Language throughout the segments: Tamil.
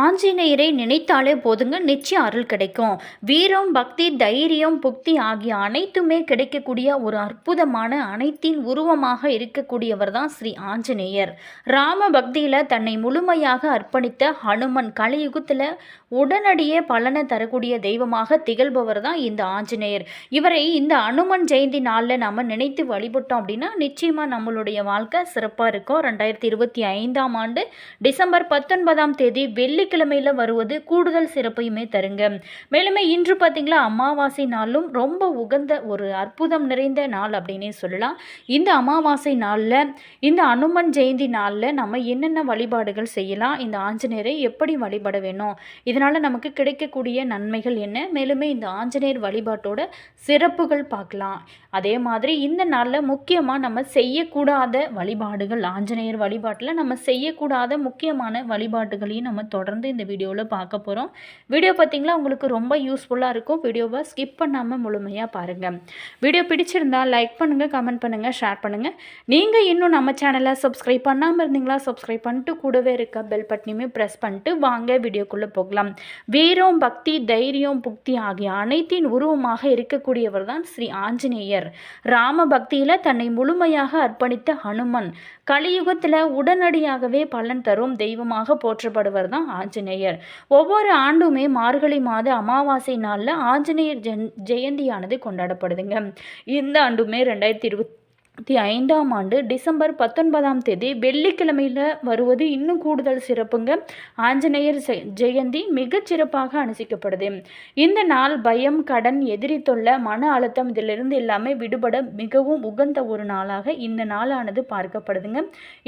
ஆஞ்சநேயரை நினைத்தாலே போதுங்க நிச்சயம் அருள் கிடைக்கும். வீரம் பக்தி தைரியம் புக்தி ஆகிய அனைத்துமே கிடைக்கக்கூடிய ஒரு அற்புதமான அனைத்தின் உருவமாக இருக்கக்கூடியவர் தான் ஸ்ரீ ஆஞ்சநேயர். ராம பக்தியில் தன்னை முழுமையாக அர்ப்பணித்த ஹனுமன் கலியுகத்தில் உடனடியே பலனை தரக்கூடிய தெய்வமாக திகழ்பவர் தான் இந்த ஆஞ்சநேயர். இவரை இந்த அனுமன் ஜெயந்தி நாளில் நம்ம நினைத்து வழிபட்டோம் அப்படின்னா நிச்சயமாக நம்மளுடைய வாழ்க்கை சிறப்பாக இருக்கும். ரெண்டாயிரத்தி இருபத்தி ஐந்தாம் ஆண்டு டிசம்பர் பத்தொன்பதாம் தேதி வெள்ளி வெள்ளிக்கிழமையில் வருவது கூடுதல் சிறப்பையுமே தருங்க. மேலுமே இன்று பார்த்தீங்களா அமாவாசை நாளும் ரொம்ப உகந்த ஒரு அற்புதம் நிறைந்த நாள் அப்படின்னே சொல்லலாம். இந்த அமாவாசை நாளில் இந்த அனுமன் ஜெயந்தி நாளில் நம்ம என்னென்ன வழிபாடுகள் செய்யலாம் இந்த ஆஞ்சநேயரை எப்படி வழிபட வேணும் இதனால் நமக்கு கிடைக்கக்கூடிய நன்மைகள் என்ன மேலுமே இந்த ஆஞ்சநேயர் வழிபாட்டோட சிறப்புகள் பார்க்கலாம். அதே மாதிரி இந்த நாளில் முக்கியமாக நம்ம செய்யக்கூடாத வழிபாடுகள் ஆஞ்சநேயர் வழிபாட்டில் நம்ம செய்யக்கூடாத முக்கியமான வழிபாடுகளையும் நம்ம தொடர்ந்து இந்த வீடியோவில் பார்க்க போகிறோம் வீடியோ பார்த்தீங்களா? உங்களுக்கு ரொம்ப யூஸ்ஃபுல்லாக இருக்கும். வீடியோவை ஸ்கிப் பண்ணாமல் முழுமையாக பாருங்கள் வீடியோ பிடிச்சிருந்தால் லைக் பண்ணுங்கள் கமெண்ட் பண்ணுங்கள் ஷேர் பண்ணுங்கள் நீங்கள் இன்னும் நம்ம சேனலை சப்ஸ்கிரைப் பண்ணாமல் இருந்தீங்களா? சப்ஸ்கிரைப் பண்ணிட்டு கூடவே இருக்க பெல் பட்டனையுமே ப்ரெஸ் பண்ணிட்டு வாங்க வீடியோக்குள்ளே போகலாம். வீரம் பக்தி தைரியம் புக்தி ஆகிய அனைத்தின் உருவமாக இருக்கக்கூடியவர் தான் ஸ்ரீ ஆஞ்சநேயர். ராம பக்தியில் தன்னை முழுமையாக அர்ப்பணித்த ஹனுமன். கலியுகத்தில் உடனடியாகவே பலன் தரும் தெய்வமாக போற்றப்படுவர் தான் ஆஞ்சநேயர். ஒவ்வொரு ஆண்டுமே மார்கழி மாத அமாவாசை நாளில் ஆஞ்சநேயர் ஜென் ஜெயந்தியானது கொண்டாடப்படுதுங்க. இந்த ஆண்டுமே ரெண்டாயிரத்தி இருபத்தி ஐந்தாம் ஆண்டு டிசம்பர் பத்தொன்பதாம் தேதி வெள்ளிக்கிழமையில் வருவது இன்னும் கூடுதல் சிறப்புங்க. ஆஞ்சநேயர் ஜெயந்தி மிகச் சிறப்பாக அனுசிக்கப்படுது. இந்த நாள் பயம் கடன் எதிரி தொல்லை மன அழுத்தம் இதிலிருந்து எல்லாமே விடுபட மிகவும் உகந்த ஒரு நாளாக இந்த நாளானது பார்க்கப்படுதுங்க.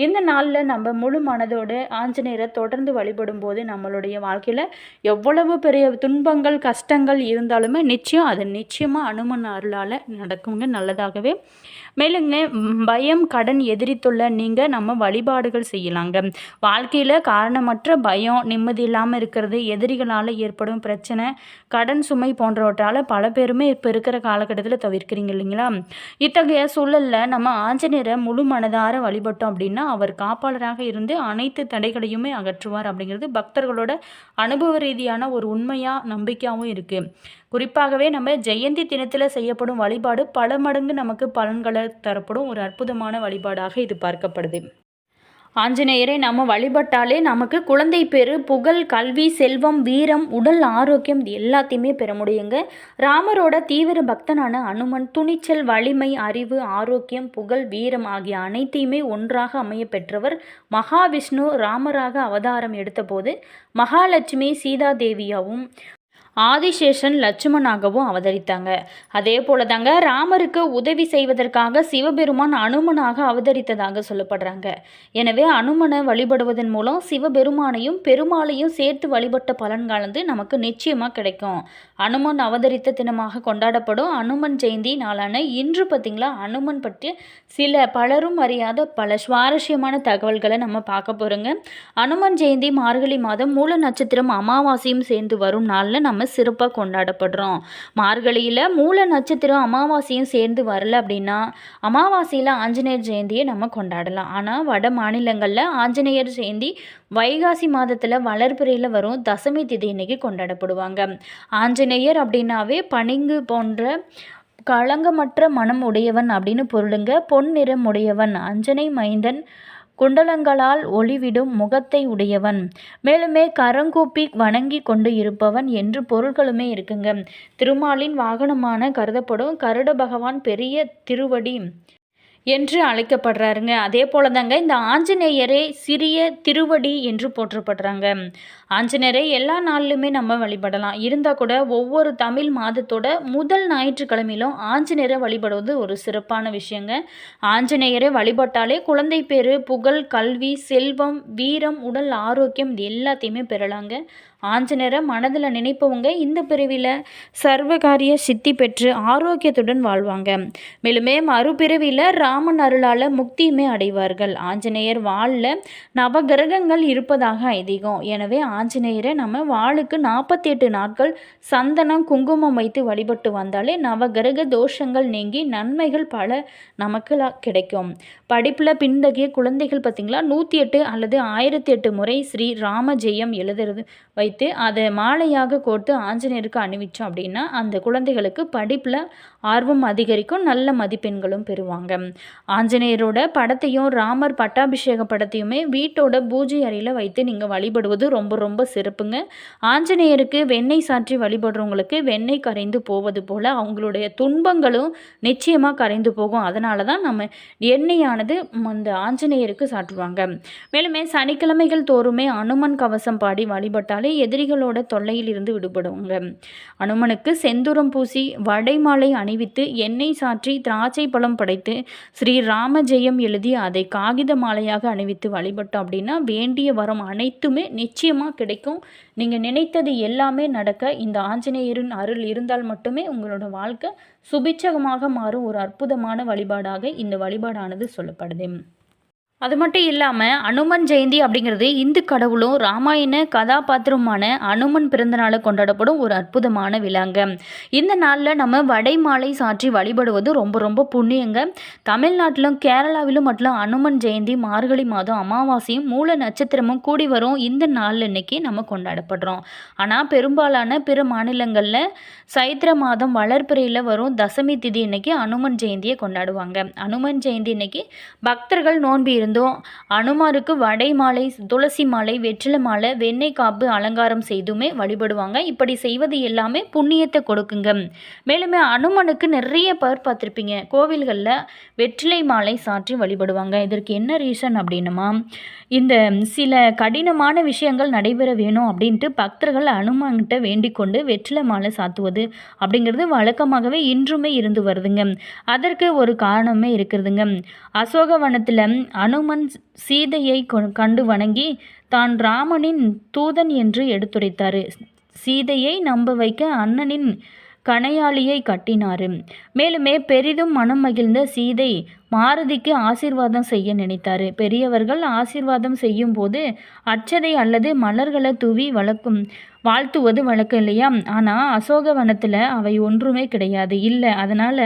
இந்த நாளில் நம்ம முழு மனதோடு ஆஞ்சநேயரை தொடர்ந்து வழிபடும் போது நம்மளுடைய வாழ்க்கையில் எவ்வளவு பெரிய துன்பங்கள் கஷ்டங்கள் இருந்தாலுமே நிச்சயம் அது நிச்சயமாக அனுமன் அருளால் நடக்குங்க நல்லதாகவே. மேலுங்க அப்படின்னு பயம் கடன் எதிரித்துள்ள நீங்கள் நம்ம வழிபாடுகள் செய்யலாங்க. வாழ்க்கையில் காரணமற்ற பயம் நிம்மதி இல்லாமல் இருக்கிறது எதிரிகளால் ஏற்படும் பிரச்சனை கடன் சுமை போன்றவற்றால் பல பேருமே இப்போ இருக்கிற காலகட்டத்தில் தவிர்க்கிறீங்க இல்லைங்களா? இத்தகைய சூழலில் நம்ம ஆஞ்சநேயரை முழு மனதார வழிபட்டோம் அப்படின்னா அவர் காப்பாளராக இருந்து அனைத்து தடைகளையுமே அகற்றுவார் அப்படிங்கிறது பக்தர்களோட அனுபவ ரீதியான ஒரு உண்மையாக நம்பிக்கையாகவும் இருக்குது குறிப்பாகவே நம்ம ஜெயந்தி தினத்தில் செய்யப்படும் வழிபாடு பல மடங்கு நமக்கு பலன்களை தரப்படும் ஒரு அற்புதமான வழிபாடாக இது பார்க்கப்படுது. ஆஞ்சநேயரை நம்ம வழிபட்டாலே நமக்கு குழந்தை பேரு புகழ் கல்வி செல்வம் வீரம் உடல் ஆரோக்கியம் இது எல்லாத்தையுமே பெற முடியுங்க. ராமரோட தீவிர பக்தனான அனுமன் துணிச்சல் வலிமை அறிவு ஆரோக்கியம் புகழ் வீரம் ஆகிய அனைத்தையுமே ஒன்றாக அமைய பெற்றவர் மகாவிஷ்ணு ராமராக அவதாரம் எடுத்தபோது மகாலட்சுமி சீதாதேவியாவும் ஆதிசேஷன் லட்சுமணாகவும் அவதரித்தாங்க. அதே போல தாங்க ராமருக்கு உதவி செய்வதற்காக சிவபெருமான் அனுமனாக அவதரித்ததாக சொல்லப்படுறாங்க. எனவே அனுமனை வழிபடுவதன் மூலம் சிவபெருமானையும் பெருமாளையும் சேர்த்து வழிபட்ட பலன்காலந்து நமக்கு நிச்சயமாக கிடைக்கும். அனுமன் அவதரித்த தினமாக கொண்டாடப்படும் அனுமன் ஜெயந்தி நாளான இன்று பார்த்திங்களா அனுமன் பற்றி சில பலரும் அறியாத பல சுவாரஸ்யமான தகவல்களை நம்ம பார்க்க போகிறோங்க அனுமன் ஜெயந்தி மார்கழி மாதம் மூல நட்சத்திரம் அமாவாசையும் சேர்ந்து வரும் நாளில் நம்ம சிறப்பாக கொண்டாடப்படுறோம். மார்கழியில் மூல நட்சத்திரம் அமாவாசையும் சேர்ந்து வரல அப்படின்னா அமாவாசையில் ஆஞ்சநேயர் ஜெயந்தியை நம்ம கொண்டாடலாம். ஆனால் வட மாநிலங்களில் ஆஞ்சநேயர் ஜெயந்தி வைகாசி மாதத்தில் வளர்பிறையில் வரும். தசமி திதி இன்னைக்கு கொண்டாடப்படுவாங்க. ஆஞ்சநேயர் அப்படின்னாவே பனிங்கு போன்ற களங்கமற்ற மனம் உடையவன் அப்படின்னு பொருளுங்க. பொன் நிறம் உடையவன். அஞ்சனை மைந்தன் குண்டலங்களால் ஒளிவிடும் முகத்தை உடையவன். மேலுமே கரங்கூப்பி வணங்கி கொண்டு இருப்பவன் என்று பொருள்களுமே இருக்குங்க. திருமாலின் வாகனமான கருதப்படும் கருட பகவான் பெரிய திருவடி என்று அழைக்கப்படுறாருங்க. அதே போல தாங்க இந்த ஆஞ்சநேயரே சிறிய திருவடி என்று போற்றப்படுறாங்க. ஆஞ்சநேயரை எல்லா நாளிலுமே நம்ம வழிபடலாம். இருந்தால் கூட ஒவ்வொரு தமிழ் மாதத்தோட முதல் ஞாயிற்றுக்கிழமையிலும் ஆஞ்சநேயரை வழிபடுவது ஒரு சிறப்பான விஷயங்க. ஆஞ்சநேயரை வழிபட்டாலே குழந்தை பேர் புகழ் கல்வி செல்வம் வீரம் உடல் ஆரோக்கியம் இது எல்லாத்தையுமே பெறலாங்க. ஆஞ்சநேயரை மனதில் நினைப்பவங்க இந்த பிறவியில் சர்வகாரிய சித்தி பெற்று ஆரோக்கியத்துடன் வாழ்வாங்க. மேலுமே மறுபிறவியில் ராமன் அருளால் முக்தியுமே அடைவார்கள். ஆஞ்சநேயர் வாழில் நவகிரகங்கள் இருப்பதாக ஐதீகம். எனவே ஆஞ்சநேயரை நம்ம வாளுக்கு நாற்பத்தி எட்டு நாட்கள் சந்தனம் குங்குமம் வைத்து வழிபட்டு வந்தாலே நவகிரக தோஷங்கள் நீங்கி நன்மைகள் பல நமக்கு கிடைக்கும். படிப்பில் பின்தகிய குழந்தைகள் பார்த்திங்களா நூற்றி எட்டு அல்லது ஆயிரத்தி எட்டு முறை ஸ்ரீ ராம ஜெயம் எழுதுறது வைத்து அதை மாலையாக கோர்த்து ஆஞ்சநேயருக்கு அணிவிச்சோம் அப்படின்னா அந்த குழந்தைகளுக்கு படிப்பில் ஆர்வம் அதிகரிக்கும் நல்ல மதிப்பெண்களும் பெறுவாங்க. ஆஞ்சநேயரோட படத்தையும் ராமர் பட்டாபிஷேக படத்தையுமே வீட்டோட பூஜை அறையில் வைத்து நீங்கள் வழிபடுவது ரொம்ப ரொம்ப சிறப்புங்க. ஆஞ்சநேயருக்கு வெண்ணெய் சாற்றி வழிபடுறவங்களுக்கு வெண்ணெய் கரைந்து போவது போல் அவங்களுடைய துன்பங்களும் நிச்சயமாக கரைந்து போகும். அதனால தான் நம்ம எண்ணெயானது அந்த ஆஞ்சநேயருக்கு சாற்றுவாங்க. மேலுமே சனிக்கிழமைகள் தோறுமே அனுமன் கவசம் பாடி வழிபட்டாலே எதிரிகளோட தொல்லையிலிருந்து விடுபடுவாங்க. அனுமனுக்கு செந்தூரம் பூசி வடைமாலை அணி அணிவித்து எண்ணெய் சாற்றி திராட்சை பழம் படைத்து ஸ்ரீ ராமஜெயம் எழுதி அதை காகித மாலையாக அணிவித்து வழிபட்டோம் அப்படின்னா வேண்டிய வரம் அனைத்துமே நிச்சயமாக கிடைக்கும். நீங்கள் நினைத்தது எல்லாமே நடக்க இந்த ஆஞ்சநேயரின் அருள் இருந்தால் மட்டுமே உங்களோட வாழ்க்கை சுபிச்சகமாக மாறும். ஒரு அற்புதமான வழிபாடாக இந்த வழிபாடானது சொல்லப்படுது. அது மட்டும் இல்லாமல் அனுமன் ஜெயந்தி அப்படிங்கிறது இந்து கடவுளும் ராமாயண கதாபாத்திரமான அனுமன் பிறந்தநாளை கொண்டாடப்படும் ஒரு அற்புதமான விழாங்க. இந்த நாளில் நம்ம வடைமாலை சாற்றி வழிபடுவது ரொம்ப ரொம்ப புண்ணியங்க. தமிழ்நாட்டிலும் கேரளாவிலும் மட்டும் அனுமன் ஜெயந்தி மார்கழி மாதம் அமாவாசையும் மூல நட்சத்திரமும் கூடி வரும் இந்த நாள் இன்னைக்கு நம்ம கொண்டாடப்படுறோம். ஆனால் பெரும்பாலான பிற மாநிலங்களில் சைத்திர மாதம் வளர்பிறையில் வரும் தசமி திதி இன்னைக்கு அனுமன் ஜெயந்தியை கொண்டாடுவாங்க. அனுமன் ஜெயந்தி இன்னைக்கு பக்தர்கள் நோன்பு இருந்தும் அனுமாருக்கு வடை மாலை துளசி மாலை வெற்றிலை மாலை வெண்ணெய் காப்பு அலங்காரம் செய்துமே வழிபடுவாங்க. இப்படி செய்வது எல்லாமே புண்ணியத்தை கொடுக்குங்க. மேலுமே அனுமனுக்கு நிறைய பேர் பார்த்துருப்பீங்க. கோவில்களில் வெற்றிலை மாலை சாற்றி வழிபடுவாங்க. இதற்கு என்ன ரீசன் அப்படின்னுமா? இந்த சில கடினமான விஷயங்கள் நடைபெற வேணும் அப்படின்ட்டு பக்தர்கள் அனுமன்கிட்ட வேண்டிக் கொண்டு வெற்றிலை மாலை சாத்துவது அப்படிங்கிறது வழக்கமாகவே இன்றுமே இருந்து வருதுங்க. அதற்கு ஒரு காரணமே இருக்கிறதுங்க. அசோகவனத்தில் அனுமன் சீதையை கண்டு வணங்கி தான் ராமனின் தூதன் என்று எடுத்துரைத்தார். சீதையை நம்ப வைக்க அண்ணனின் கணையாளியை கட்டினார். மேலுமே பெரிதும் மனம் மகிழ்ந்த சீதை மாருதிக்கு ஆசீர்வாதம் செய்ய நினைத்தார். பெரியவர்கள் ஆசீர்வாதம் செய்யும் போது அச்சதை அல்லது மலர்களை தூவி வளர்க்கும் வாழ்த்துவது வழக்கம் இல்லையா? ஆனால் அசோகவனத்தில் அவை ஒன்றுமே கிடையாது. இல்லை அதனால்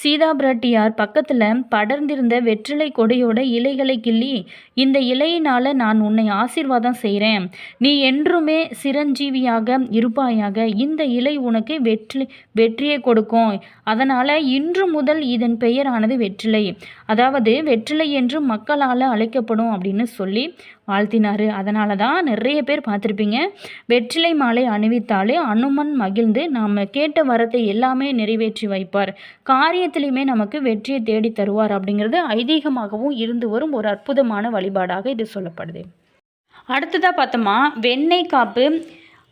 சீதா பிராட்டியார் பக்கத்தில் படர்ந்திருந்த வெற்றிலை கொடியோட இலைகளை கிள்ளி இந்த இலையினால் நான் உன்னை ஆசீர்வாதம் செய்கிறேன் நீ என்றுமே சிரஞ்சீவியாக இருப்பாயாக. இந்த இலை உனக்கு வெற்றி வெற்றியை கொடுக்கும். அதனால் இன்று முதல் இதன் பெயரானது வெற்றிலை. அதாவது வெற்றிலை என்று மக்களால் அழைக்கப்படும் அப்படின்னு சொல்லி வாழ்த்தினார். அதனால தான் நிறைய பேர் பார்த்துருப்பீங்க. வெற்றிலை மாலை அணிவித்தாலே அனுமன் மகிழ்ந்து நாம் கேட்ட வரத்தை எல்லாமே நிறைவேற்றி வைப்பார். காரியத்திலையுமே நமக்கு வெற்றியை தேடி தருவார் அப்படிங்கிறது ஐதீகமாகவும் இருந்து வரும் ஒரு அற்புதமான வழிபாடாக இது சொல்லப்படுது. அடுத்ததாக பார்த்தோமா வெண்ணெய் காப்பு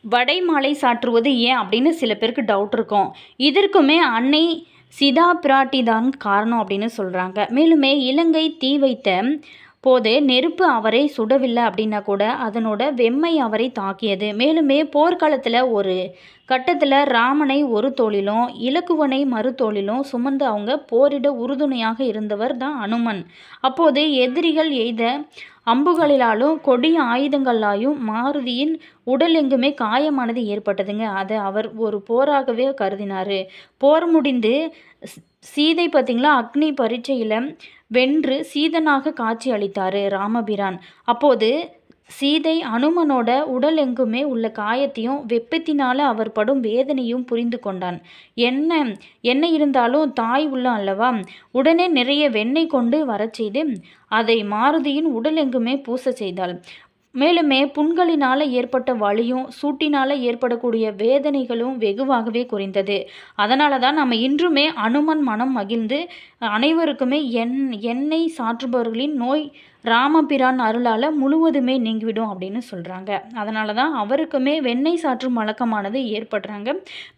வடை மாலை சாற்றுவது ஏன் அப்படின்னு சில பேருக்கு டவுட் இருக்கும். இதற்குமே அன்னை சிதா பிராட்டி தான் காரணம் அப்படின்னு சொல்கிறாங்க மேலுமே இலங்கை தீ வைத்த போது நெருப்பு அவரை சுடவில்லை அப்படின்னா கூட அதனோட வெம்மை அவரை தாக்கியது. மேலுமே போர்க்காலத்தில் ஒரு கட்டத்தில் ராமனை ஒரு தோளிலும் இலக்குவனை மறு தோளிலும் சுமந்து அவங்க போரிட உறுதுணையாக இருந்தவர் தான் அனுமன். அப்போது எதிரிகள் எய்த அம்புகளிலாலும் கொடிய ஆயுதங்களாலும் மாருதியின் உடல் எங்குமே காயமானது ஏற்பட்டதுங்க. அதை அவர் ஒரு போராகவே கருதினார். போர் முடிந்து சீதை பார்த்திங்களா அக்னி பரீட்சையில் வென்று சீதனாக காட்சி அளித்தார் ராமபிரான். அப்போது சீதை அனுமனோட உடல் எங்குமே உள்ள காயத்தையும் வெப்பத்தினால அவர் படும் வேதனையும் புரிந்து கொண்டான். என்ன என்ன இருந்தாலும் தாய் உள்ள அல்லவா? உடனே நிறைய வெண்ணெய் கொண்டு வரச் செய்து அதை மாருதியின் உடல் எங்குமே பூச செய்தாள். மேலுமே புண்களினால் ஏற்பட்ட வலியும் சூட்டினால் ஏற்படக்கூடிய வேதனைகளும் வெகுவாகவே குறைந்தது. அதனால தான் நம்ம இன்றுமே அனுமன் மனம் மகிழ்ந்து அனைவருக்குமே எண் எண்ணெய் சாற்றுபவர்களின் நோய் ராமபிரான் அருளால் முழுவதுமே நீங்கிவிடும் அப்படின்னு சொல்கிறாங்க அதனால தான் அவருக்குமே வெண்ணெய் சாற்றும் வழக்கமானது ஏற்படுறாங்க.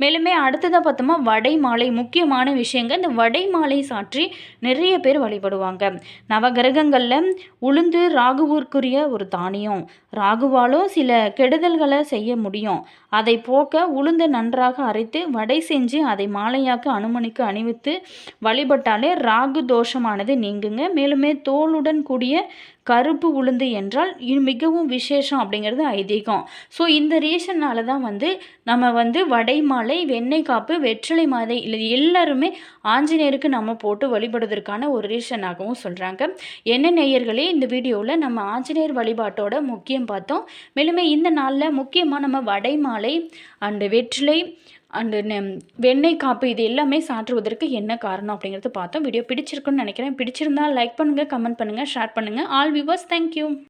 மேலுமே அடுத்ததாக பார்த்தோமா வடை மாலை முக்கியமான விஷயங்க இந்த வடை மாலை சாற்றி நிறைய பேர் வழிபடுவாங்க. நவகிரகங்களில் உளுந்து ராகுவிற்குரிய ஒரு தானியம். ராகுவாலும் சில கெடுதல்களை செய்ய முடியும். அதை போக்க உளுந்து நன்றாக அரைத்து வடை செஞ்சு அதை மாலையாக்க அனுமனிக்கு அணிவித்து வழிபட்டாலே ராகு தோஷமானது நீங்குங்க. மேலுமே தோலுடன் கூடிய கருப்பு உளுந்து என்றால் இது மிகவும் விசேஷம் அப்படிங்கிறது ஐதீகம். ஸோ இந்த ரீசன்னால தான் வந்து நம்ம வந்து வடை மாலை வெண்ணெய் காப்பு வெற்றிலை மாதை இல்லை எல்லாருமே ஆஞ்சநேயருக்கு நம்ம போட்டு வழிபடுவதற்கான ஒரு ரீசனாகவும் சொல்கிறாங்க என்ன நேயர்களே இந்த வீடியோவில் நம்ம ஆஞ்சநேயர் வழிபாட்டோட முக்கியம் பார்த்தோம். மேலுமே இந்த நாளில் முக்கியமாக நம்ம வடை மாலை அண்டு வெற்றிலை அண்டு வெண்ணெய் காப்பு இது எல்லாமே சாற்றுவதற்கு என்ன காரணம் அப்படிங்கிறது பார்த்தோம். வீடியோ பிடிச்சிருக்குன்னு நினைக்கிறேன். பிடிச்சிருந்தால் லைக் பண்ணுங்கள் கமெண்ட் பண்ணுங்கள் ஷேர் பண்ணுங்கள் ஆல் வியூவர்ஸ் தேங்க்யூ